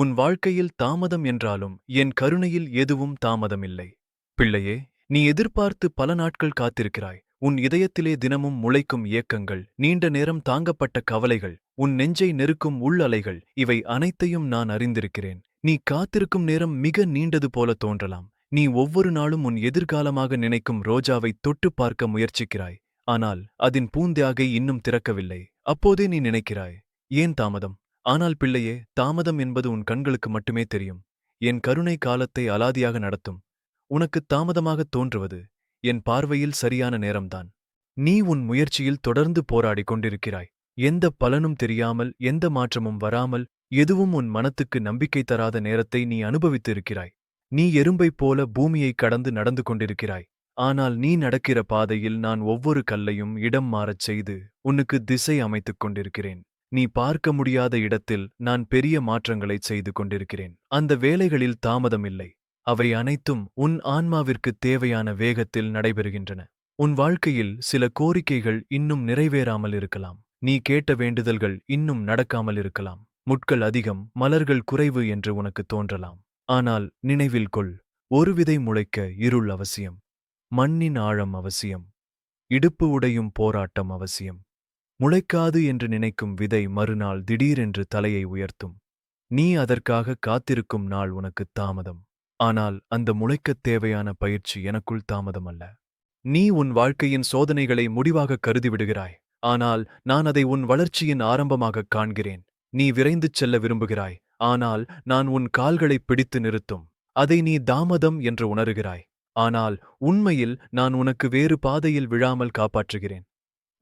உன் வாழ்க்கையில் தாமதம் என்றாலும் என் கருணையில் எதுவும் தாமதமில்லை. பிள்ளையே நீ எதிர்பார்த்து பல நாட்கள் காத்திருக்கிறாய். உன் இதயத்திலே தினமும் முளைக்கும் ஏக்கங்கள் நீண்ட நேரம் தாங்கப்பட்ட கவலைகள் உன் நெஞ்சை நெருக்கும் உள்ளலைகள் இவை அனைத்தையும் நான் அறிந்திருக்கிறேன். நீ காத்திருக்கும் நேரம் மிக நீண்டது போல தோன்றலாம். நீ ஒவ்வொரு நாளும் உன் எதிர்காலமாக நினைக்கும் ரோஜாவை தொட்டு பார்க்க முயற்சிக்கிறாய். ஆனால் அதன் பூந்தியாகை இன்னும் திறக்கவில்லை. அப்போதே நீ நினைக்கிறாய் ஏன் தாமதம்? ஆனால் பிள்ளையே தாமதம் என்பது உன் கண்களுக்கு மட்டுமே தெரியும். என் கருணை காலத்தை அலாதியாக நடத்தும். உனக்கு தாமதமாகத் தோன்றுவது என் பார்வையில் சரியான நேரம்தான். நீ உன் முயற்சியில் தொடர்ந்து போராடிக் கொண்டிருக்கிறாய். எந்த பலனும் தெரியாமல் எந்த மாற்றமும் வராமல் எதுவும் உன் மனத்துக்கு நம்பிக்கை தராத நேரத்தை நீ அனுபவித்து இருக்கிறாய் நீ எறும்பைப் போல பூமியை கடந்து நடந்து கொண்டிருக்கிறாய். ஆனால் நீ நடக்கிற பாதையில் நான் ஒவ்வொரு கல்லையும் இடம் மாறச் செய்து உனக்கு திசை அமைத்துக் கொண்டிருக்கிறேன். நீ பார்க்க முடியாத இடத்தில் நான் பெரிய மாற்றங்களைச் செய்து கொண்டிருக்கிறேன். அந்த வேலைகளில் தாமதமில்லை. அவை அனைத்தும் உன் ஆன்மாவிற்கு தேவையான வேகத்தில் நடைபெறுகின்றன. உன் வாழ்க்கையில் சில கோரிக்கைகள் இன்னும் நிறைவேறாமல் இருக்கலாம். நீ கேட்ட வேண்டுதல்கள் இன்னும் நடக்காமல் இருக்கலாம். முட்கள் அதிகம் மலர்கள் குறைவு என்று உனக்கு தோன்றலாம். ஆனால் நினைவில் கொள் ஒரு விதை முளைக்க இருள் அவசியம். மண்ணின் ஆழம் அவசியம். இடுப்பு உடையும் போராட்டம் அவசியம். முளைக்காது என்று நினைக்கும் விதை மறுநாள் திடீரென்று தலையை உயர்த்தும். நீ அதற்காக காத்திருக்கும் நாள் உனக்கு தாமதம். ஆனால் அந்த முளைக்கத் தேவையான பயிற்சி எனக்குள் தாமதமல்ல. நீ உன் வாழ்க்கையின் சோதனைகளை முடிவாக கருதிவிடுகிறாய். ஆனால் நான் அதை உன் வளர்ச்சியின் ஆரம்பமாகக் காண்கிறேன். நீ விரைந்து செல்ல விரும்புகிறாய். ஆனால் நான் உன் கால்களைப் பிடித்து நிறுத்தும். அதை நீ தாமதம் என்று உணருகிறாய். ஆனால் உண்மையில் நான் உனக்கு வேறு பாதையில் விழாமல் காப்பாற்றுகிறேன்.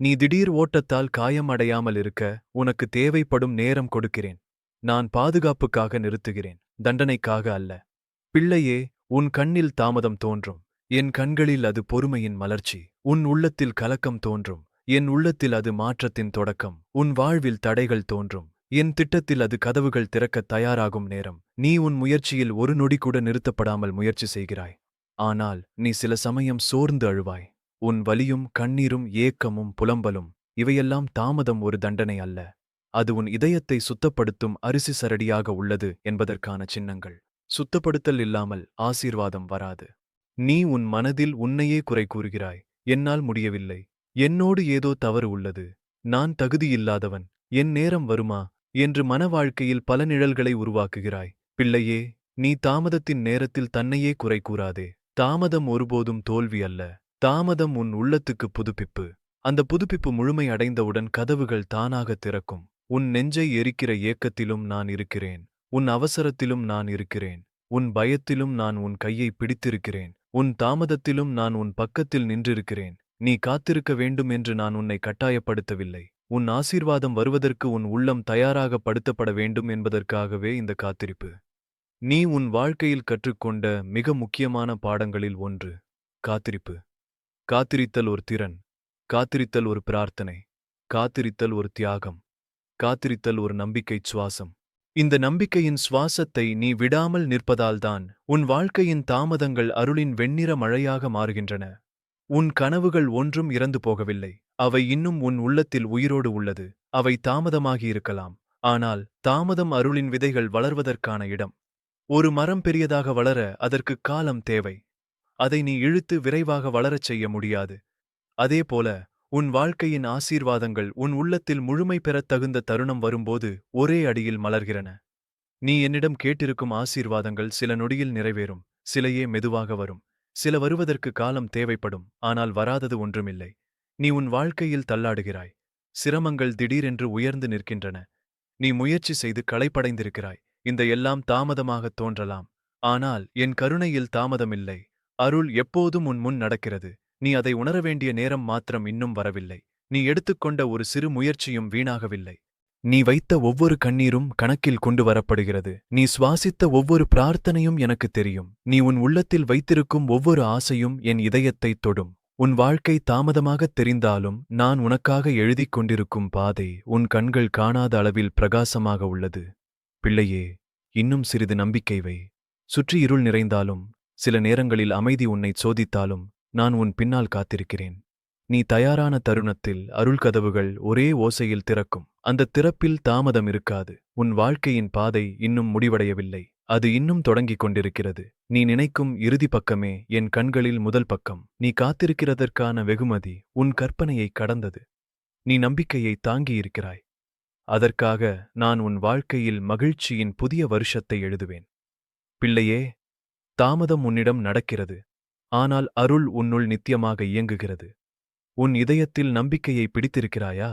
நீ திடீர் ஓட்டத்தால் காயம் அடையாமல் இருக்க உனக்கு தேவைப்படும் நேரம் கொடுக்கிறேன். நான் பாதுகாப்புக்காக நிறுத்துகிறேன். தண்டனைக்காக அல்ல. பிள்ளையே உன் கண்ணில் தாமதம் தோன்றும். என் கண்களில் அது பொறுமையின் மலர்ச்சி. உன் உள்ளத்தில் கலக்கம் தோன்றும். என் உள்ளத்தில் அது மாற்றத்தின் தொடக்கம். உன் வாழ்வில் தடைகள் தோன்றும். என் திட்டத்தில் அது கதவுகள் திறக்கத் தயாராகும் நேரம். நீ உன் முயற்சியில் ஒரு நொடி கூட நிறுத்தப்படாமல் முயற்சி செய்கிறாய். ஆனால் நீ சில சமயம் சோர்ந்து அழுவாய். உன் வலியும் கண்ணீரும் ஏக்கமும் புலம்பலும் இவையெல்லாம் தாமதம் ஒரு தண்டனை அல்ல. அது உன் இதயத்தை சுத்தப்படுத்தும் அரிசி சரடியாக உள்ளது என்பதற்கான சின்னங்கள். சுத்தப்படுத்தல் இல்லாமல் ஆசீர்வாதம் வராது. நீ உன் மனதில் உன்னையே குறை கூறுகிறாய். என்னால் முடியவில்லை. என்னோடு ஏதோ தவறு உள்ளது. நான் தகுதியில்லாதவன். என் நேரம் வருமா? என்று மன வாழ்க்கையில் பல நிழல்களை உருவாக்குகிறாய். பிள்ளையே நீ தாமதத்தின் நேரத்தில் தன்னையே குறை கூறாதே. தாமதம் ஒருபோதும் தோல்வி அல்ல. தாமதம் உன் உள்ளத்துக்கு புதுப்பிப்பு. அந்த புதுப்பிப்பு முழுமை அடைந்தவுடன் கதவுகள் தானாக திறக்கும். உன் நெஞ்சை எரிக்கிற ஏக்கத்திலும் நான் இருக்கிறேன். உன் அவசரத்திலும் நான் இருக்கிறேன். உன் பயத்திலும் நான் உன் கையை பிடித்திருக்கிறேன். உன் தாமதத்திலும் நான் உன் பக்கத்தில் நின்றிருக்கிறேன். நீ காத்திருக்க வேண்டும் என்று நான் உன்னை கட்டாயப்படுத்தவில்லை. உன் ஆசீர்வாதம் வருவதற்கு உன் உள்ளம் தயாராக படுத்தப்பட வேண்டும் என்பதற்காகவே இந்த காத்திருப்பு. நீ உன் வாழ்க்கையில் கற்றுக்கொண்ட மிக முக்கியமான பாடங்களில் ஒன்று. காத்திருப்பு. காத்திரித்தல் ஒரு திறன் காத்திரித்தல் ஒரு பிரார்த்தனை காத்திரித்தல் ஒரு தியாகம் காத்திரித்தல் ஒரு நம்பிக்கை சுவாசம். இந்த நம்பிக்கையின் சுவாசத்தை நீ விடாமல் நிற்பதால்தான் உன் வாழ்க்கையின் தாமதங்கள் அருளின் வெண்ணிற மழையாக மாறுகின்றன. உன் கனவுகள் ஒன்றும் இறந்து போகவில்லை. அவை இன்னும் உன் உள்ளத்தில் உயிரோடு உள்ளது. அவை தாமதமாகி இருக்கலாம். ஆனால் தாமதம் அருளின் விதைகள் வளர்வதற்கான இடம். ஒரு மரம் பெரியதாக வளர அதற்கு காலம் தேவை. அதை நீ இழுத்து விரைவாக வளரச் செய்ய முடியாது. அதேபோல உன் வாழ்க்கையின் ஆசீர்வாதங்கள் உன் உள்ளத்தில் முழுமை பெறத் தகுந்த தருணம் வரும்போது ஒரே அடியில் மலர்கிறன. நீ என்னிடம் கேட்டிருக்கும் ஆசீர்வாதங்கள் சில நொடியில் நிறைவேறும் சிலையே மெதுவாக வரும். சில வருவதற்கு காலம் தேவைப்படும் ஆனால் வராதது ஒன்றுமில்லை. நீ உன் வாழ்க்கையில் தள்ளாடுகிறாய். சிரமங்கள் திடீரென்று உயர்ந்து நிற்கின்றன. நீ முயற்சி செய்து களைப்படைந்திருக்கிறாய். இந்த எல்லாம் தாமதமாகத் தோன்றலாம். ஆனால் என் கருணையில் தாமதமில்லை. அருள் எப்போதும் உன் முன் நடக்கிறது. நீ அதை உணர வேண்டிய நேரம் மாத்திரம் இன்னும் வரவில்லை. நீ எடுத்துக்கொண்ட ஒரு சிறு முயற்சியும் வீணாகவில்லை. நீ வைத்த ஒவ்வொரு கண்ணீரும் கணக்கில் கொண்டு வரப்படுகிறது. நீ சுவாசித்த ஒவ்வொரு பிரார்த்தனையும் எனக்கு தெரியும். நீ உன் உள்ளத்தில் வைத்திருக்கும் ஒவ்வொரு ஆசையும் என் இதயத்தைத் தொடும். உன் வாழ்க்கை தாமதமாகத் தெரிந்தாலும் நான் உனக்காக எழுதிக் கொண்டிருக்கும் பாதை உன் கண்கள் காணாத அளவில் பிரகாசமாக உள்ளது. பிள்ளையே இன்னும் சிறிது நம்பிக்கை வை. சுற்றி இருள் நிறைந்தாலும் சில நேரங்களில் அமைதி உன்னை சோதித்தாலும் நான் உன் பின்னால் காத்திருக்கிறேன். நீ தயாரான தருணத்தில் அருள் கதவுகள் ஒரே ஓசையில் திறக்கும். அந்த திறப்பில் தாமதம் இருக்காது. உன் வாழ்க்கையின் பாதை இன்னும் முடிவடையவில்லை. அது இன்னும் தொடங்கிக் கொண்டிருக்கிறது. நீ நினைக்கும் இறுதி பக்கமே என் கண்களில் முதல் பக்கம். நீ காத்திருக்கிறதற்கான வெகுமதி உன் கற்பனையை கடந்தது. நீ நம்பிக்கையை தாங்கியிருக்கிறாய். அதற்காக நான் உன் வாழ்க்கையில் மகிழ்ச்சியின் புதிய வருஷத்தை எழுதுவேன். பிள்ளையே தாமதம் உன்னிடம் நடக்கிறது. ஆனால் அருள் உன்னுள் நித்தியமாக இயங்குகிறது. உன் இதயத்தில் நம்பிக்கையை பிடித்திருக்கிறாயா?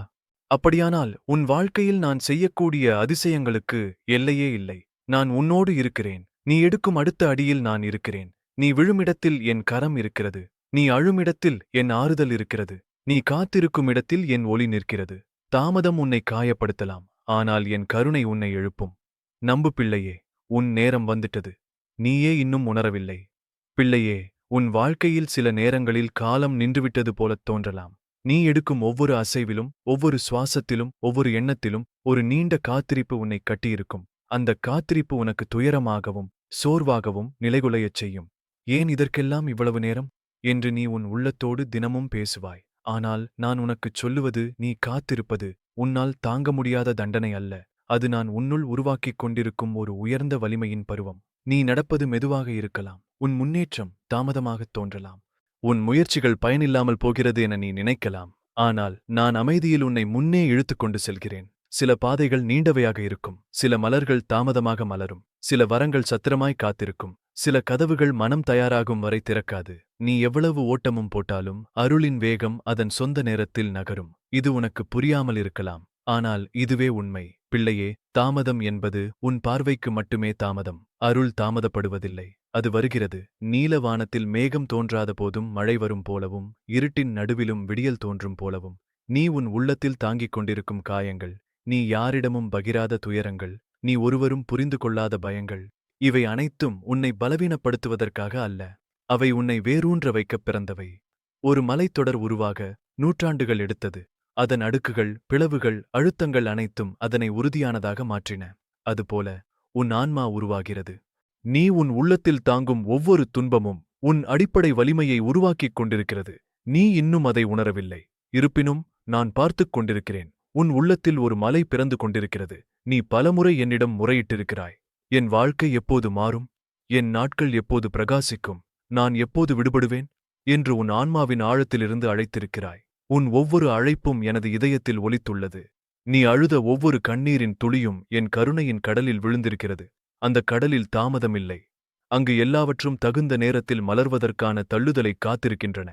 அப்படியானால் உன் வாழ்க்கையில் நான் செய்யக்கூடிய அதிசயங்களுக்கு எல்லையே இல்லை. நான் உன்னோடு இருக்கிறேன். நீ எடுக்கும் அடுத்த அடியில் நான் இருக்கிறேன். நீ விழுமிடத்தில் என் கரம் இருக்கிறது. நீ அழுமிடத்தில் என் ஆறுதல் இருக்கிறது. நீ காத்திருக்கும் இடத்தில் என் ஒளி நிற்கிறது. தாமதம் உன்னை காயப்படுத்தலாம். ஆனால் என் கருணை உன்னை எழுப்பும். நம்பு பிள்ளையே உன் நேரம் வந்துட்டது. நீயே இன்னும் உணரவில்லை. பிள்ளையே உன் வாழ்க்கையில் சில நேரங்களில் காலம் நின்றுவிட்டது போலத் தோன்றலாம். நீ எடுக்கும் ஒவ்வொரு அசைவிலும் ஒவ்வொரு சுவாசத்திலும் ஒவ்வொரு எண்ணத்திலும் ஒரு நீண்ட காத்திருப்பு உன்னை கட்டியிருக்கும். அந்த காத்திருப்பு உனக்கு துயரமாகவும் சோர்வாகவும் நிலைகுலையச் செய்யும். ஏன் இதற்கெல்லாம் இவ்வளவு நேரம்? என்று நீ உன் உள்ளத்தோடு தினமும் பேசுவாய். ஆனால் நான் உனக்குச் சொல்லுவது நீ காத்திருப்பது உன்னால் தாங்க முடியாத தண்டனை அல்ல. அது நான் உன்னுள் உருவாக்கிக் கொண்டிருக்கும் ஒரு உயர்ந்த வலிமையின் பருவம். நீ நடப்பது மெதுவாக இருக்கலாம். உன் முன்னேற்றம் தாமதமாகத் தோன்றலாம். உன் முயற்சிகள் பயனில்லாமல் போகிறது என நீ நினைக்கலாம். ஆனால் நான் அமைதியில் உன்னை முன்னே இழுத்துக் கொண்டு செல்கிறேன். சில பாதைகள் நீண்டவையாக இருக்கும். சில மலர்கள் தாமதமாக மலரும். சில வரங்கள் சத்திரமாய் காத்திருக்கும். சில கதவுகள் மனம் தயாராகும் வரை திறக்காது. நீ எவ்வளவு ஓட்டமும் போட்டாலும் அருளின் வேகம் அதன் சொந்த நேரத்தில் நகரும். இது உனக்கு புரியாமல் இருக்கலாம். ஆனால் இதுவே உண்மை. பிள்ளையே தாமதம் என்பது உன் பார்வைக்கு மட்டுமே தாமதம். அருள் தாமதப்படுவதில்லை. அது வருகிறது. நீலவானத்தில் மேகம் தோன்றாத போதும் மழை வரும் போலவும் இருட்டின் நடுவிலும் விடியல் தோன்றும் போலவும் நீ உன் உள்ளத்தில் தாங்கிக் கொண்டிருக்கும் காயங்கள் நீ யாரிடமும் பகிராத துயரங்கள் நீ ஒருவரும் புரிந்து கொள்ளாத பயங்கள் இவை அனைத்தும் உன்னை பலவீனப்படுத்துவதற்காக அல்ல. அவை உன்னை வேரூன்ற வைக்கப் பிறந்தவை. ஒரு மலைத்தொடர் உருவாக நூற்றாண்டுகள் எடுத்தது. அதன் அடுக்குகள் பிளவுகள் அழுத்தங்கள் அனைத்தும் அதனை உறுதியானதாக மாற்றின. அதுபோல உன் ஆன்மா உருவாகிறது. நீ உன் உள்ளத்தில் தாங்கும் ஒவ்வொரு துன்பமும் உன் அடிப்படை வலிமையை உருவாக்கிக் கொண்டிருக்கிறது. நீ இன்னும் அதை உணரவில்லை. இருப்பினும் நான் பார்த்துக் கொண்டிருக்கிறேன். உன் உள்ளத்தில் ஒரு மலை பிறந்து கொண்டிருக்கிறது. நீ பலமுறை என்னிடம் முறையிட்டிருக்கிறாய். என் வாழ்க்கை எப்போது மாறும்? என் நாட்கள் எப்போது பிரகாசிக்கும்? நான் எப்போது விடுபடுவேன்? என்று உன் ஆன்மாவின் ஆழத்திலிருந்து அழைத்திருக்கிறாய். உன் ஒவ்வொரு அழைப்பும் எனது இதயத்தில் ஒலித்துள்ளது. நீ அழுத ஒவ்வொரு கண்ணீரின் துளியும் என் கருணையின் கடலில் விழுந்திருக்கிறது. அந்த கடலில் தாமதமில்லை. அங்கு எல்லாவற்றும் தகுந்த நேரத்தில் மலர்வதற்கான தள்ளுதலை காத்திருக்கின்றன.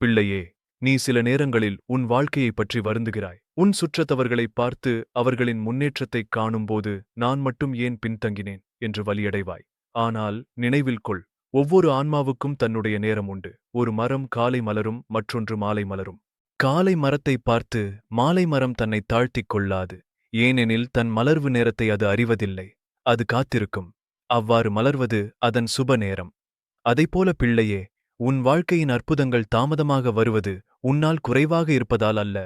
பிள்ளையே நீ சில நேரங்களில் உன் வாழ்க்கையைப் பற்றி வருந்துகிறாய். உன் சுற்றத்தவர்களைப் பார்த்து அவர்களின் முன்னேற்றத்தைக் காணும்போது நான் மட்டும் ஏன் பின்தங்கினேன்? என்று வலியடைவாய். ஆனால் நினைவில் கொள் ஒவ்வொரு ஆன்மாவுக்கும் தன்னுடைய நேரம் உண்டு. ஒரு மரம் காலை மலரும் மற்றொன்று மாலை மலரும். காலை மரத்தை பார்த்து மாலை மரம் தன்னை தாழ்த்திக் கொள்ளாது. ஏனெனில் தன் மலர்வு நேரத்தை அது அறிவதில்லை. அது காத்திருக்கும். அவ்வாறு மலர்வது அதன் சுப நேரம். அதைப்போல பிள்ளையே உன் வாழ்க்கையின் அற்புதங்கள் தாமதமாக வருவது உன்னால் குறைவாக இருப்பதால் அல்ல.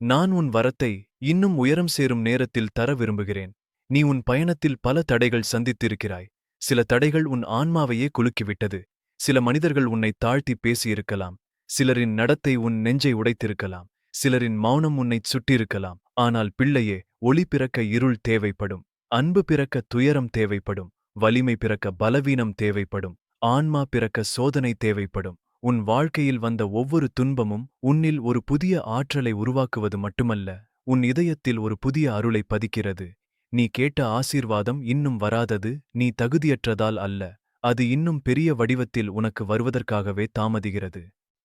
நான் உன் வரத்தை இன்னும் உயரம் சேரும் நேரத்தில் தர விரும்புகிறேன். நீ உன் பயணத்தில் பல தடைகள் சந்தித்திருக்கிறாய். சில தடைகள் உன் ஆன்மாவையே குலுக்கிவிட்டது. சில மனிதர்கள் உன்னை தாழ்த்தி பேசியிருக்கலாம். சிலரின் நடத்தை உன் நெஞ்சை உடைத்திருக்கலாம் சிலரின் மௌனம் உன்னைச் சுட்டிருக்கலாம். ஆனால் பிள்ளையே ஒளி பிறக்க இருள் தேவைப்படும் அன்பு பிறக்க துயரம் தேவைப்படும் வலிமை பிறக்க பலவீனம் தேவைப்படும் ஆன்மா பிறக்க சோதனை தேவைப்படும். உன் வாழ்க்கையில் வந்த ஒவ்வொரு துன்பமும் உன்னில் ஒரு புதிய ஆற்றலை உருவாக்குவது மட்டுமல்ல உன் இதயத்தில் ஒரு புதிய அருளை பதிக்கிறது. நீ கேட்ட ஆசீர்வாதம் இன்னும் வராதது நீ தகுதியற்றதால் அல்ல அது இன்னும் பெரிய வடிவத்தில் உனக்கு வருவதற்காகவே தாமதிகிறது.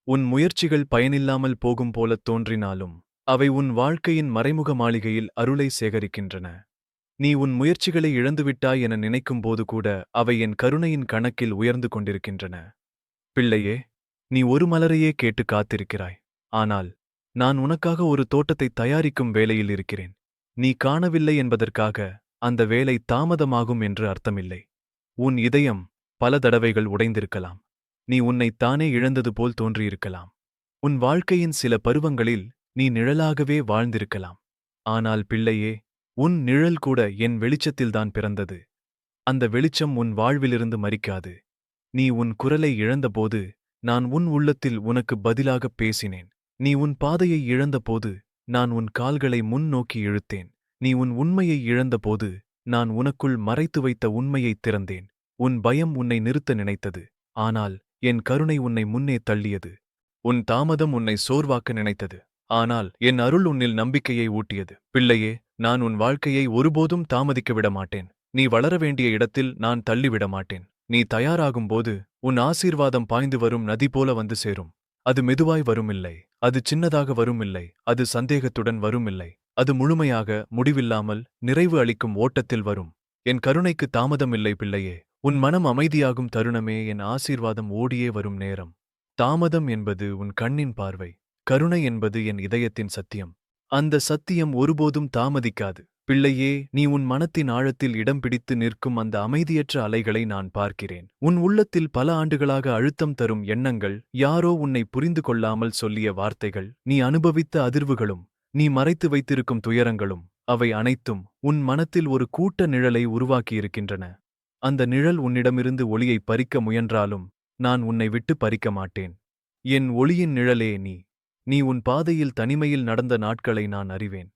உன் முயற்சிகள் பயனில்லாமல் போகும் போலத் தோன்றினாலும் அவை உன் வாழ்க்கையின் மறைமுக மாளிகையில் அருளை சேகரிக்கின்றன. நீ உன் முயற்சிகளை இழந்துவிட்டாய் என நினைக்கும்போது கூட அவை என் கருணையின் கணக்கில் உயர்ந்து கொண்டிருக்கின்றன. பிள்ளையே நீ ஒரு மலரையே கேட்டு காத்திருக்கிறாய். ஆனால் நான் உனக்காக ஒரு தோட்டத்தை தயாரிக்கும் வேலையில் இருக்கிறேன். நீ காணவில்லை என்பதற்காக அந்த வேலை தாமதமாகும் என்று அர்த்தமில்லை. உன் இதயம் பல தடவைகள் உடைந்திருக்கலாம். நீ உன்னைத் தானே இழந்தது போல் தோன்றியிருக்கலாம். உன் வாழ்க்கையின் சில பருவங்களில் நீ நிழலாகவே வாழ்ந்திருக்கலாம். ஆனால் பிள்ளையே உன் நிழல் கூட என் வெளிச்சத்தில்தான் பிறந்தது. அந்த வெளிச்சம் உன் வாழ்விலிருந்து மறிக்காது. நீ உன் குரலை இழந்தபோது நான் உன் உள்ளத்தில் உனக்கு பதிலாகப் பேசினேன். நீ உன் பாதையை இழந்தபோது நான் உன் கால்களை முன்னோக்கி இழுத்தேன். நீ உன் உண்மையை இழந்தபோது நான் உனக்குள் மறைத்து வைத்த உண்மையைத் திறந்தேன். உன் பயம் உன்னை நிறுத்த நினைத்தது. ஆனால் என் கருணை உன்னை முன்னே தள்ளியது. உன் தாமதம் உன்னை சோர்வாக்க நினைத்தது. ஆனால் என் அருள் உன்னில் நம்பிக்கையை ஊட்டியது. பிள்ளையே நான் உன் வாழ்க்கையை ஒருபோதும் தாமதிக்க விட மாட்டேன் நீ வளர வேண்டிய இடத்தில் நான் தள்ளிவிட மாட்டேன் நீ தயாராகும்போது உன் ஆசீர்வாதம் பாய்ந்து வரும் நதி போல வந்து சேரும். அது மெதுவாய் வருமில்லை. அது சின்னதாக வருமில்லை. அது சந்தேகத்துடன் வருமில்லை. அது முழுமையாக முடிவில்லாமல் நிறைவு அளிக்கும் ஓட்டத்தில் வரும். என் கருணைக்கு தாமதமில்லை பிள்ளையே. உன் மனம் அமைதியாகும் தருணமே என் ஆசீர்வாதம் ஓடியே வரும் நேரம். தாமதம் என்பது உன் கண்ணின் பார்வை கருணை என்பது என் இதயத்தின் சத்தியம். அந்த சத்தியம் ஒருபோதும் தாமதிக்காது. பிள்ளையே நீ உன் மனத்தின் ஆழத்தில் இடம் பிடித்து நிற்கும் அந்த அமைதியற்ற அலைகளை நான் பார்க்கிறேன். உன் உள்ளத்தில் பல ஆண்டுகளாக அழுத்தம் தரும் எண்ணங்கள் யாரோ உன்னை புரிந்து கொள்ளாமல் சொல்லிய வார்த்தைகள் நீ அனுபவித்த அதிர்வுகளும் நீ மறைத்து வைத்திருக்கும் துயரங்களும் அவை அனைத்தும் உன் மனத்தில் ஒரு கூட்ட நிழலை உருவாக்கியிருக்கின்றன. அந்த நிழல் உன்னிடமிருந்து ஒளியை பறிக்க முயன்றாலும் நான் உன்னை விட்டு பறிக்க மாட்டேன். என் ஒளியின் நிழலே நீ. நீ உன் பாதையில் தனிமையில் நடந்த நாட்களை நான் அறிவேன்.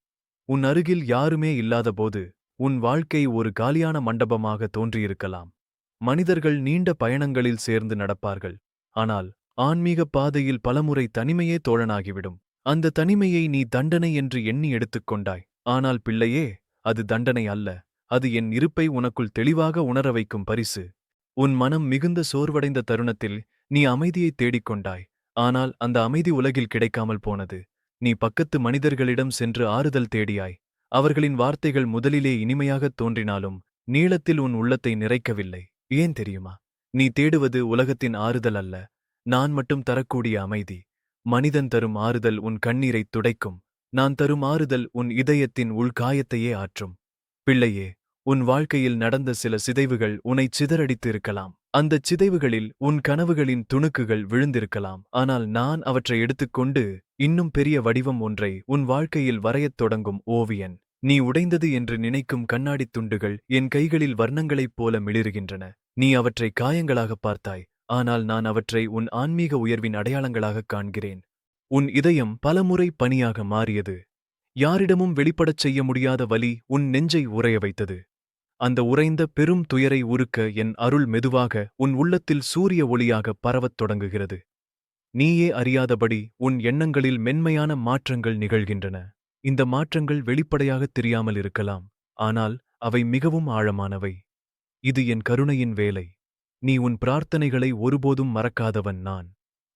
உன் அருகில் யாருமே இல்லாதபோது உன் வாழ்க்கை ஒரு காலியான மண்டபமாக தோன்றியிருக்கலாம். மனிதர்கள் நீண்ட பயணங்களில் சேர்ந்து நடப்பார்கள். ஆனால் ஆன்மீக பாதையில் பலமுறை தனிமையே தோழனாகிவிடும். அந்த தனிமையை நீ தண்டனை என்று எண்ணி எடுத்துக்கொண்டாய் ஆனால் பிள்ளையே அது தண்டனை அல்ல. அது என் இருப்பை உனக்குள் தெளிவாக உணர வைக்கும் பரிசு. உன் மனம் மிகுந்த சோர்வடைந்த தருணத்தில் நீ அமைதியைத் தேடிக்கொண்டாய் ஆனால் அந்த அமைதி உலகில் கிடைக்காமல் போனது. நீ பக்கத்து மனிதர்களிடம் சென்று ஆறுதல் தேடியாய். அவர்களின் வார்த்தைகள் முதலிலே இனிமையாகத் தோன்றினாலும் நீளத்தில் உன் உள்ளத்தை நிறைக்கவில்லை. ஏன் தெரியுமா? நீ தேடுவது உலகத்தின் ஆறுதல் அல்ல. நான் மட்டும் தரக்கூடிய அமைதி. மனிதன் தரும் ஆறுதல் உன் கண்ணீரைத் துடைக்கும். நான் தரும் ஆறுதல் உன் இதயத்தின் உள்காயத்தையே ஆற்றும். பிள்ளையே உன் வாழ்க்கையில் நடந்த சில சிதைவுகள் உன்னை சிதறடித்து இருக்கலாம் அந்தச் சிதைவுகளில் உன் கனவுகளின் துணுக்குகள் விழுந்திருக்கலாம். ஆனால் நான் அவற்றை எடுத்துக்கொண்டு இன்னும் பெரிய வடிவம் ஒன்றை உன் வாழ்க்கையில் வரையத் தொடங்கும் ஓவியன். நீ உடைந்தது என்று நினைக்கும் கண்ணாடித் துண்டுகள் என் கைகளில் வர்ணங்களைப் போல மிளிருகின்றன. நீ அவற்றை காயங்களாகப் பார்த்தாய். ஆனால் நான் அவற்றை உன் ஆன்மீக உயர்வின் அடையாளங்களாகக் காண்கிறேன். உன் இதயம் பலமுறை பனியாக மாறியது. யாரிடமும் வெளிப்படச் செய்ய முடியாத வலி உன் நெஞ்சை உறைய வைத்தது. அந்த உறைந்த பெரும் துயரை உருக்க என் அருள் மெதுவாக உன் உள்ளத்தில் சூரிய ஒளியாக பரவத் தொடங்குகிறது. நீயே அறியாதபடி உன் எண்ணங்களில் மென்மையான மாற்றங்கள் நிகழ்கின்றன. இந்த மாற்றங்கள் வெளிப்படையாகத் தெரியாமல் இருக்கலாம் ஆனால் அவை மிகவும் ஆழமானவை. இது என் கருணையின் வேலை. நீ உன் பிரார்த்தனைகளை ஒருபோதும் மறக்காதவன் நான்.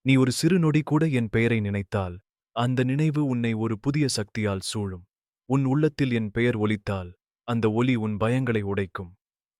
நீ ஒரு சிறு நொடி கூட என் பெயரை நினைத்தால் அந்த நினைவு உன்னை ஒரு புதிய சக்தியால் சூழும். உன் உள்ளத்தில் என் பெயர் ஒலித்தால் அந்த ஒலி உன் பயங்களை உடைக்கும்.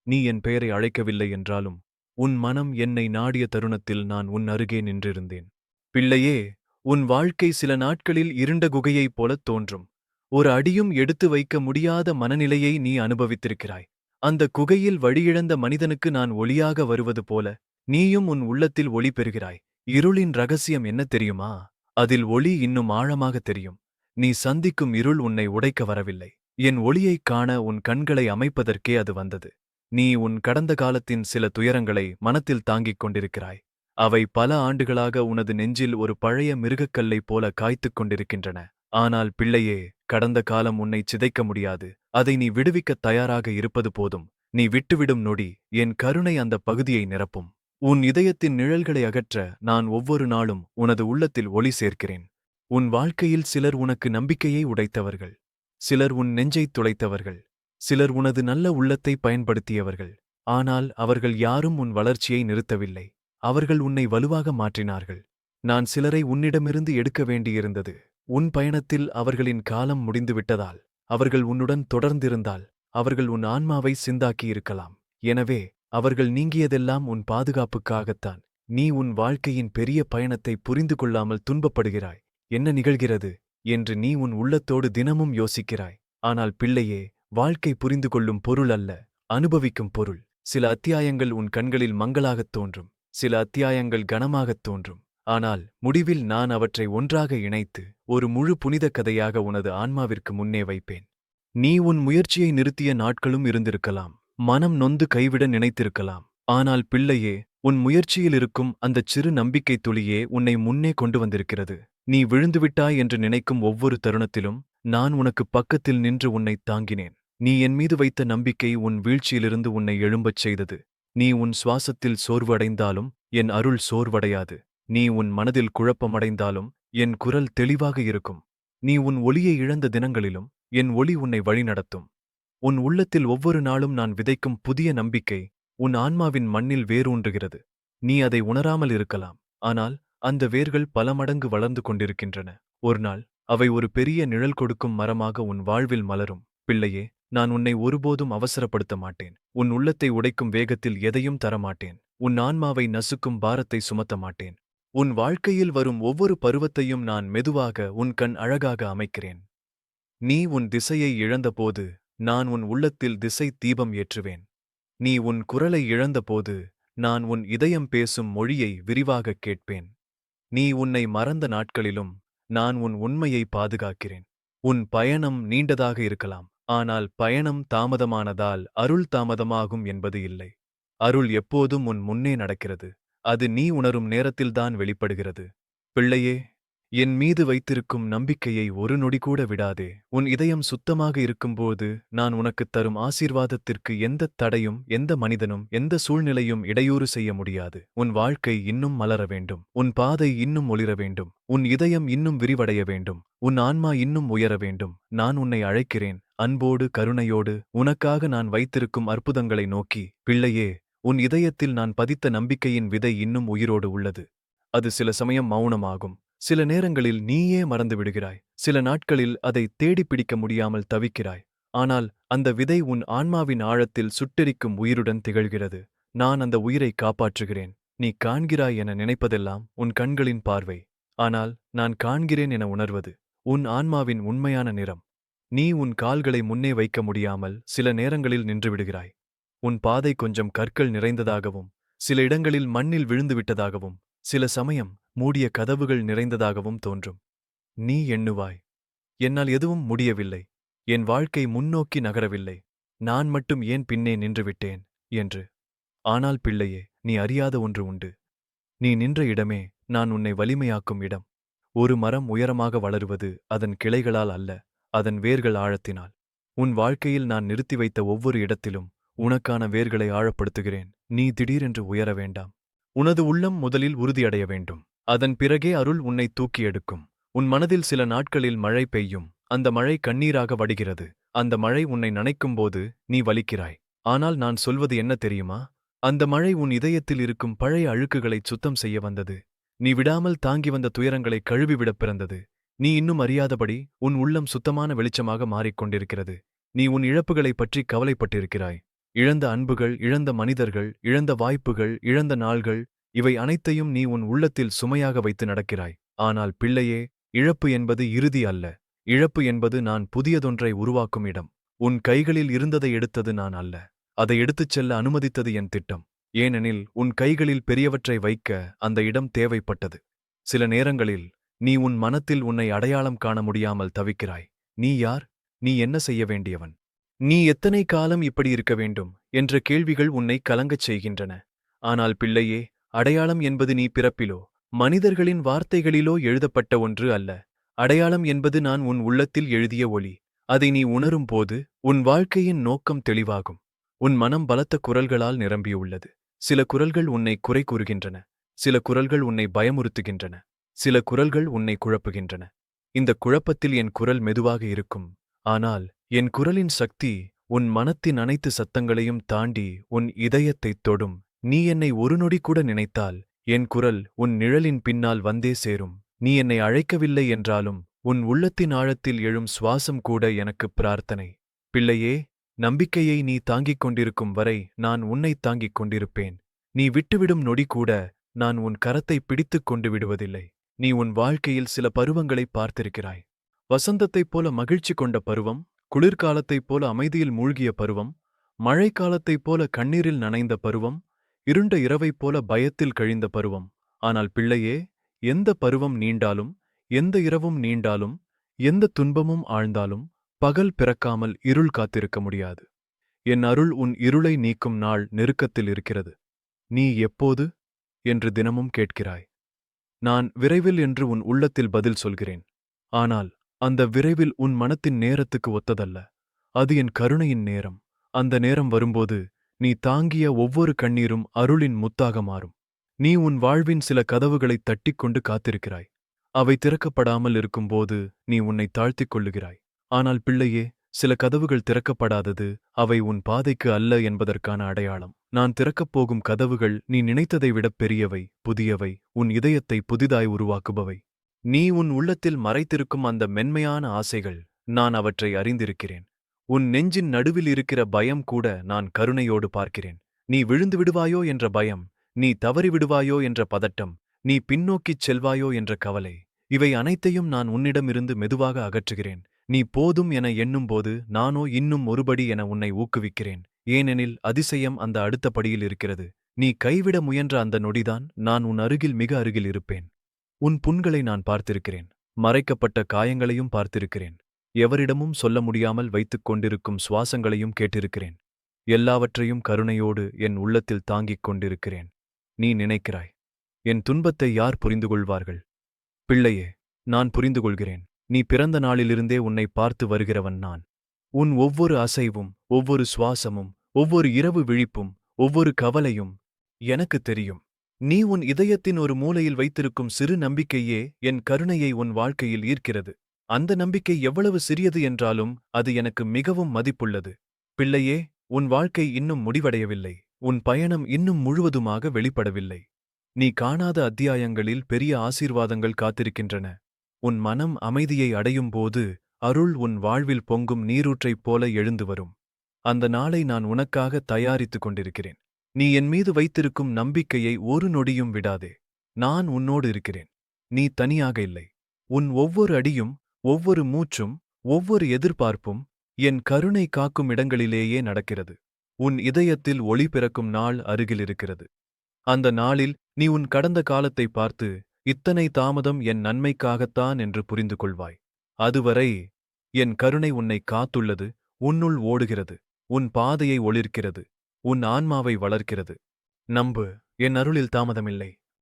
நீ என் பெயரை அழைக்கவில்லை என்றாலும் உன் மனம் என்னை நாடிய தருணத்தில் நான் உன் அருகே நின்றிருந்தேன். பிள்ளையே உன் வாழ்க்கை சில நாட்களில் இருண்ட குகையைப் போலத் தோன்றும். ஒரு அடியும் எடுத்து வைக்க முடியாத மனநிலையை நீ அனுபவித்திருக்கிறாய். அந்த குகையில் வழியிழந்த மனிதனுக்கு நான் ஒளியாக வருவது போல நீயும் உன் உள்ளத்தில் ஒளி பெறுகிறாய். இருளின் ரகசியம் என்ன தெரியுமா? அதில் ஒளி இன்னும் ஆழமாக தெரியும். நீ சந்திக்கும் இருள் உன்னை உடைக்க வரவில்லை. என் ஒளியைக் காண உன் கண்களை அமைப்பதற்கே அது வந்தது. நீ உன் கடந்த காலத்தின் சில துயரங்களை மனத்தில் தாங்கிக் கொண்டிருக்கிறாய். அவை பல ஆண்டுகளாக உனது நெஞ்சில் ஒரு பழைய மிருகக்கல்லை போல காய்த்துக் கொண்டிருக்கின்றன. ஆனால் பிள்ளையே கடந்த காலம் உன்னை சிதைக்க முடியாது. அதை நீ விடுவிக்கத் தயாராக இருப்பது போதும். நீ விட்டுவிடும் நொடி என் கருணை அந்த பகுதியை நிரப்பும். உன் இதயத்தின் நிழல்களை அகற்ற நான் ஒவ்வொரு நாளும் உனது உள்ளத்தில் ஒளி சேர்க்கிறேன். உன் வாழ்க்கையில் சிலர் உனக்கு நம்பிக்கையை உடைத்தவர்கள். சிலர் உன் நெஞ்சைத் துளைத்தவர்கள் சிலர் உனது நல்ல உள்ளத்தை பயன்படுத்தியவர்கள் ஆனால் அவர்கள் யாரும் உன் வளர்ச்சியை நிறுத்தவில்லை. அவர்கள் உன்னை வலுவாக மாற்றினார்கள். நான் சிலரை உன்னிடமிருந்து எடுக்க வேண்டியிருந்தது. உன் பயணத்தில் அவர்களின் காலம் முடிந்துவிட்டதால் அவர்கள் உன்னுடன் தொடர்ந்திருந்தால் அவர்கள் உன் ஆன்மாவை சிந்தாக்கியிருக்கலாம். எனவே அவர்கள் நீங்கியதெல்லாம் உன் பாதுகாப்புக்காகத்தான். நீ உன் வாழ்க்கையின் பெரிய பயணத்தை புரிந்து கொள்ளாமல் துன்பப்படுகிறாய். என்ன நிகழ்கிறது? என்று நீ உன் உள்ளத்தோடு தினமும் யோசிக்கிறாய். ஆனால் பிள்ளையே வாழ்க்கை புரிந்து கொள்ளும் பொருள் அல்ல அனுபவிக்கும் பொருள். சில அத்தியாயங்கள் உன் கண்களில் மங்களாகத் தோன்றும் சில அத்தியாயங்கள் கனமாகத் தோன்றும். ஆனால் முடிவில் நான் அவற்றை ஒன்றாக இணைத்து ஒரு முழு புனித கதையாக உனது ஆன்மாவிற்கு முன்னே வைப்பேன். நீ உன் முயற்சியை நிறுத்திய நாட்களும் இருந்திருக்கலாம் மனம் நொந்து கைவிட நினைத்திருக்கலாம். ஆனால் பிள்ளையே உன் முயற்சியில் இருக்கும் அந்தச் சிறு நம்பிக்கை துளியே உன்னை முன்னே கொண்டு வந்திருக்கிறது. நீ விழுந்துவிட்டாய் என்று நினைக்கும் ஒவ்வொரு தருணத்திலும் நான் உனக்கு பக்கத்தில் நின்று உன்னைத் தாங்கினேன். நீ என் மீது வைத்த நம்பிக்கை உன் வீழ்ச்சியிலிருந்து உன்னை எழும்பச் செய்தது. நீ உன் சுவாசத்தில் சோர்வடைந்தாலும் என் அருள் சோர்வடையாது. நீ உன் மனதில் குழப்பமடைந்தாலும் என் குரல் தெளிவாக இருக்கும். நீ உன் ஒளியை இழந்த தினங்களிலும் என் ஒளி உன்னை வழிநடத்தும். உன் உள்ளத்தில் ஒவ்வொரு நாளும் நான் விதைக்கும் புதிய நம்பிக்கை உன் ஆன்மாவின் மண்ணில் வேரூன்றுகிறது. நீ அதை உணராமல் இருக்கலாம். ஆனால் அந்த வேர்கள் பல மடங்கு வளர்ந்து கொண்டிருக்கின்றன. ஒருநாள் அவை ஒரு பெரிய நிழல் கொடுக்கும் மரமாக உன் வாழ்வில் மலரும். பிள்ளையே நான் உன்னை ஒருபோதும் அவசரப்படுத்த மாட்டேன். உன் உள்ளத்தை உடைக்கும் வேகத்தில் எதையும் தரமாட்டேன். உன் ஆன்மாவை நசுக்கும் பாரத்தை சுமத்த மாட்டேன். உன் வாழ்க்கையில் வரும் ஒவ்வொரு பருவத்தையும் நான் மெதுவாக உன் கண் அழகாக அமைக்கிறேன். நீ உன் திசையை இழந்தபோது நான் உன் உள்ளத்தில் திசை தீபம் ஏற்றுவேன். நீ உன் குரலை இழந்தபோது நான் உன் இதயம் பேசும் மொழியை விரிவாகக் கேட்பேன். நீ உன்னை மறந்த நாட்களிலும் நான் உன் உண்மையை பாதுகாக்கிறேன். உன் பயணம் நீண்டதாக இருக்கலாம். ஆனால் பயணம் தாமதமானதால் அருள் தாமதமாகும் என்பது இல்லை. அருள் எப்போதும் உன் முன்னே நடக்கிறது. அது நீ உணரும் நேரத்தில்தான் வெளிப்படுகிறது. பிள்ளையே என் மீது வைத்திருக்கும் நம்பிக்கையை ஒரு நொடி கூட விடாதே. உன் இதயம் சுத்தமாக இருக்கும்போது நான் உனக்குத் தரும் ஆசீர்வாதத்திற்கு எந்த தடையும் எந்த மனிதனும் எந்த சூழ்நிலையும் இடையூறு செய்ய முடியாது. உன் வாழ்க்கை இன்னும் மலர வேண்டும். உன் பாதை இன்னும் ஒளிர வேண்டும். உன் இதயம் இன்னும் விரிவடைய வேண்டும். உன் ஆன்மா இன்னும் உயர வேண்டும். நான் உன்னை அழைக்கிறேன். அன்போடு கருணையோடு உனக்காக நான் வைத்திருக்கும் அற்புதங்களை நோக்கி பிள்ளையே உன் இதயத்தில் நான் பதித்த நம்பிக்கையின் விதை இன்னும் உயிரோடு உள்ளது. அது சில சமயம் மௌனமாகும். சில நேரங்களில் நீயே மறந்து விடுகிறாய். சில நாட்களில் அதை தேடிப் பிடிக்க முடியாமல் தவிக்கிறாய். ஆனால் அந்த விதை உன் ஆன்மாவின் ஆழத்தில் சுட்டெரிக்கும் உயிருடன் திகழ்கிறது. நான் அந்த உயிரை காப்பாற்றுகிறேன். நீ காண்கிறாய் என நினைப்பதெல்லாம் உன் கண்களின் பார்வை. ஆனால் நான் காண்கிறேன் என உணர்வது உன் ஆன்மாவின் உண்மையான நிறம். நீ உன் கால்களை முன்னே வைக்க முடியாமல் சில நேரங்களில் நின்றுவிடுகிறாய் உன் பாதை கொஞ்சம் கற்கள் நிறைந்ததாகவும் சில இடங்களில் மண்ணில் விழுந்துவிட்டதாகவும் சில சமயம் மூடிய கதவுகள் நிறைந்ததாகவும் தோன்றும். நீ எண்ணுவாய். என்னால் எதுவும் முடியவில்லை. என் வாழ்க்கை முன்னோக்கி நகரவில்லை. நான் மட்டும் ஏன் பின்னே நின்றுவிட்டேன்? என்று. ஆனால் பிள்ளையே நீ அறியாத ஒன்று உண்டு. நீ நின்ற இடமே நான் உன்னை வலிமையாக்கும் இடம். ஒரு மரம் உயரமாக வளருவது அதன் கிளைகளால் அல்ல அதன் வேர்கள் ஆழத்தினால். உன் வாழ்க்கையில் நான் நிறுத்தி வைத்த ஒவ்வொரு இடத்திலும் உனக்கான வேர்களை ஆழப்படுத்துகிறேன். நீ திடீரென்று உயர வேண்டாம். உனது உள்ளம் முதலில் உறுதியடைய வேண்டும். அதன் பிறகே அருள் உன்னை தூக்கி எடுக்கும் உன் மனதில் சில நாட்களில் மழை பெய்யும். அந்த மழை கண்ணீராக வடிகிறது. அந்த மழை உன்னை நனைக்கும்போது நீ வலிக்கிறாய். ஆனால் நான் சொல்வது என்ன தெரியுமா? அந்த மழை உன் இதயத்தில் இருக்கும் பழைய அழுக்குகளைச் சுத்தம் செய்ய வந்தது. நீ விடாமல் தாங்கி வந்த துயரங்களை கழுவிவிடப் பிறந்தது. நீ இன்னும் அறியாதபடி உன் உள்ளம் சுத்தமான வெளிச்சமாக மாறிக்கொண்டிருக்கிறது நீ உன் இழப்புகளைப் பற்றி கவலைப்பட்டிருக்கிறாய். இழந்த அன்புகள் இழந்த மனிதர்கள் இழந்த வாய்ப்புகள் இழந்த நாள்கள் இவை அனைத்தையும் நீ உன் உள்ளத்தில் சுமையாக வைத்து நடக்கிறாய். ஆனால் பிள்ளையே இழப்பு என்பது இறுதி அல்ல. இழப்பு என்பது நான் புதியதொன்றை உருவாக்கும் இடம். உன் கைகளில் இருந்ததை எடுத்தது நான் அல்ல. அதை எடுத்துச் செல்ல அனுமதித்தது என் திட்டம். ஏனெனில் உன் கைகளில் பெரியவற்றை வைக்க அந்த இடம் தேவைப்பட்டது. சில நேரங்களில் நீ உன் மனத்தில் உன்னை அடையாளம் காண முடியாமல் தவிக்கிறாய். நீ யார்? நீ என்ன செய்ய வேண்டியவன்? நீ எத்தனை காலம் இப்படி இருக்க வேண்டும்? என்ற கேள்விகள் உன்னை கலங்கச் செய்கின்றன. ஆனால் பிள்ளையே அடையாளம் என்பது நீ பிறப்பிலோ? மனிதர்களின் வார்த்தைகளிலோ எழுதப்பட்ட ஒன்று அல்ல. அடையாளம் என்பது நான் உன் உள்ளத்தில் எழுதிய ஒளி. அதை நீ உணரும் போது உன் வாழ்க்கையின் நோக்கம் தெளிவாகும். உன் மனம் பலத்த குரல்களால் நிரம்பியுள்ளது. சில குரல்கள் உன்னை குறை கூறுகின்றன. சில குரல்கள் உன்னை பயமுறுத்துகின்றன. சில குரல்கள் உன்னை குழப்புகின்றன. இந்த குழப்பத்தில் என் குரல் மெதுவாக இருக்கும். ஆனால் என் குரலின் சக்தி உன் மனத்தின் அனைத்து சத்தங்களையும் தாண்டி உன் இதயத்தைத் தொடும். நீ என்னை ஒரு நொடி கூட நினைத்தால் என் குரல் உன் நிழலின் பின்னால் வந்தே சேரும். நீ என்னை அழைக்கவில்லை என்றாலும் உன் உள்ளத்தின் ஆழத்தில் எழும் சுவாசம் கூட எனக்கு பிரார்த்தனை. பிள்ளையே நம்பிக்கையை நீ தாங்கிக் கொண்டிருக்கும் வரை நான் உன்னைத் தாங்கிக் கொண்டிருப்பேன். நீ விட்டுவிடும் நொடி கூட நான் உன் கரத்தை பிடித்துக் கொண்டு விடுவதில்லை. நீ உன் வாழ்க்கையில் சில பருவங்களை பார்த்திருக்கிறாய். வசந்தத்தைப் போல மகிழ்ச்சி கொண்ட பருவம் குளிர்காலத்தைப் போல அமைதியில் மூழ்கிய பருவம் மழைக்காலத்தைப் போல கண்ணீரில் நனைந்த பருவம் இருண்ட இரவைப் போல பயத்தில் கழிந்த பருவம். ஆனால் பிள்ளையே எந்த பருவம் நீண்டாலும் எந்த இரவும் நீண்டாலும் எந்த துன்பமும் ஆழ்ந்தாலும் பகல் பிறக்காமல் இருள் காத்திருக்க முடியாது. என் அருள் உன் இருளை நீக்கும் நாள் நெருக்கத்தில் இருக்கிறது. நீ எப்போது? என்று தினமும் கேட்கிறாய். நான் விரைவில் என்று உன் உள்ளத்தில் பதில் சொல்கிறேன். ஆனால் அந்த விரைவில் உன் மனத்தின் நேரத்துக்கு ஒத்ததல்ல. அது என் கருணையின் நேரம். அந்த நேரம் வரும்போது நீ தாங்கிய ஒவ்வொரு கண்ணீரும் அருளின் முத்தாக மாறும். நீ உன் வாழ்வின் சில கதவுகளைத் தட்டிக்கொண்டு காத்திருக்கிறாய். அவை திறக்கப்படாமல் இருக்கும்போது நீ உன்னை தாழ்த்திக் கொள்ளுகிறாய். ஆனால் பிள்ளையே சில கதவுகள் திறக்கப்படாதது அவை உன் பாதைக்கு அல்ல என்பதற்கான அடையாளம். நான் திறக்கப் போகும் கதவுகள் நீ நினைத்ததை விட பெரியவை புதியவை உன் இதயத்தை புதிதாய் உருவாக்குபவை. நீ உன் உள்ளத்தில் மறைத்திருக்கும் அந்த மென்மையான ஆசைகள் நான் அவற்றை அறிந்திருக்கிறேன். உன் நெஞ்சின் நடுவில் இருக்கிற பயம் கூட நான் கருணையோடு பார்க்கிறேன். நீ விழுந்து விடுவாயோ என்ற பயம் நீ தவறி விடுவாயோ என்ற பதட்டம் நீ பின்னோக்கிச் செல்வாயோ என்ற கவலை இவை அனைத்தையும் நான் உன்னிடமிருந்து மெதுவாக அகற்றுகிறேன். நீ போதும் என எண்ணும்போது நானோ இன்னும் ஒருபடி என உன்னை ஊக்குவிக்கிறேன். ஏனெனில் அதிசயம் அந்த அடுத்த படியில் இருக்கிறது. நீ கைவிட முயன்ற அந்த நொடிதான் நான் உன் அருகில் மிக அருகில் இருப்பேன். உன் புண்களை நான் பார்த்திருக்கிறேன். மறைக்கப்பட்ட காயங்களையும் பார்த்திருக்கிறேன். எவரிடமும் சொல்ல முடியாமல் வைத்துக் கொண்டிருக்கும் சுவாசங்களையும் கேட்டிருக்கிறேன். எல்லாவற்றையும் கருணையோடு என் உள்ளத்தில் தாங்கிக் கொண்டிருக்கிறேன். நீ நினைக்கிறாய். என் துன்பத்தை யார் புரிந்து கொள்வார்கள் பிள்ளையே நான் புரிந்து கொள்கிறேன் நீ பிறந்த நாளிலிருந்தே உன்னை பார்த்து வருகிறவன் நான். உன் ஒவ்வொரு அசைவும் ஒவ்வொரு சுவாசமும் ஒவ்வொரு இரவு விழிப்பும் ஒவ்வொரு கவலையும் எனக்குத் தெரியும். நீ உன் இதயத்தின் ஒரு மூலையில் வைத்திருக்கும் சிறு நம்பிக்கையே என் கருணையை உன் வாழ்க்கையில் ஈர்க்கிறது. அந்த நம்பிக்கை எவ்வளவு சிறியது என்றாலும் அது எனக்கு மிகவும் மதிப்புள்ளது. பிள்ளையே உன் வாழ்க்கை இன்னும் முடிவடையவில்லை. உன் பயணம் இன்னும் முழுவதுமாக வெளிப்படவில்லை. நீ காணாத அத்தியாயங்களில் பெரிய ஆசீர்வாதங்கள் காத்திருக்கின்றன. உன் மனம் அமைதியை அடையும் போது அருள் உன் வாழ்வில் பொங்கும் நீரூற்றைப் போல எழுந்து வரும். அந்த நாளை நான் உனக்காக தயாரித்துக் கொண்டிருக்கிறேன். நீ என் மீது வைத்திருக்கும் நம்பிக்கையை ஒரு நொடியும் விடாதே. நான் உன்னோடு இருக்கிறேன். நீ தனியாக இல்லை. உன் ஒவ்வொரு அடியும் ஒவ்வொரு மூச்சும் ஒவ்வொரு எதிர்பார்ப்பும் என் கருணை காக்கும் இடங்களிலேயே நடக்கிறது. உன் இதயத்தில் ஒளி பிறக்கும் நாள் அருகில் இருக்கிறது. அந்த நாளில் நீ உன் கடந்த காலத்தை பார்த்து இத்தனை தாமதம் என் நன்மைக்காகத்தான் என்று புரிந்து கொள்வாய். அதுவரை என் கருணை உன்னை காத்துள்ளது உன்னுள் ஓடுகிறது உன் பாதையை ஒளிர்க்கிறது உன் ஆன்மாவை வளர்க்கிறது. நம்பு என் அருளில் தாமதமில்லை.